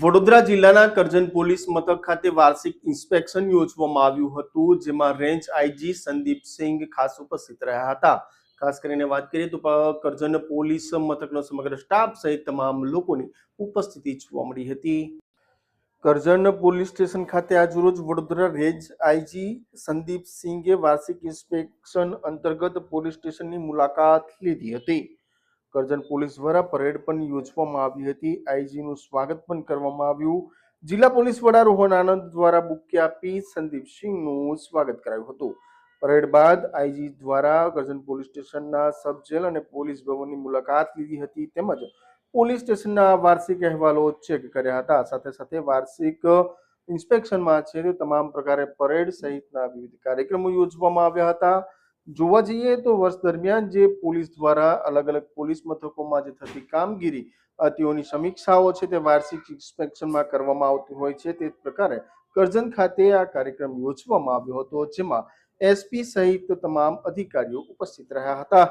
વડોદરા જિલ્લાના કરજણ પોલીસ મથક ખાતે વાર્ષિક ઇન્સ્પેક્શન યોજવામાં આવ્યું હતું, જેમાં રેન્જ આઈજી સંદીપસિંહ ખાસ ઉપસ્થિત રહ્યા હતા. ખાસ કરીને વાત કરીએ તો કરજણ પોલીસ મથકનો સમગ્ર સ્ટાફ સહિત તમામ લોકોની ઉપસ્થિતિ જોવા મળી હતી. કરજણ પોલીસ સ્ટેશન ખાતે આજરોજ વડોદરા રેન્જ આઈજી સંદીપસિંહે વાર્ષિક ઇન્સ્પેક્શન અંતર્ગત પોલીસ સ્ટેશનની મુલાકાત લીધી હતી. કરજણ પોલીસ દ્વારા પરેડ પણ યોજવામાં આવી હતી. આઈજીનું સ્વાગત પણ કરવામાં આવ્યું. જિલ્લા પોલીસ વડા રોહન આનંદ દ્વારા બુકે આપી સંદીપસિંહનું સ્વાગત કરાયું હતું. પરેડ બાદ આઈજી દ્વારા કરજણ પોલીસ સ્ટેશનના સબ જેલ અને પોલીસ ભવનની મુલાકાત લીધી હતી તેમજ પોલીસ સ્ટેશનના વાર્ષિક અહેવાલો ચેક કર્યા હતા. સાથે સાથે વાર્ષિક ઇન્સ્પેક્શનમાં છે તમામ પ્રકારે પરેડ સહિતના વિવિધ કાર્યક્રમો યોજવામાં આવ્યા હતા. જોવા જઈએ તો વર્ષ દરમિયાન જે પોલીસ દ્વારા અલગ અલગ પોલીસ મથકોમાં જે થતી કામગીરી તેઓની સમીક્ષાઓ છે તે વાર્ષિક ઇન્સ્પેક્શનમાં કરવામાં આવતી હોય છે તે પ્રકારે કરજણ ખાતે આ કાર્યક્રમ યોજવામાં આવ્યો હતો, જેમાં એસપી સહિત તમામ અધિકારીઓ ઉપસ્થિત રહ્યા હતા.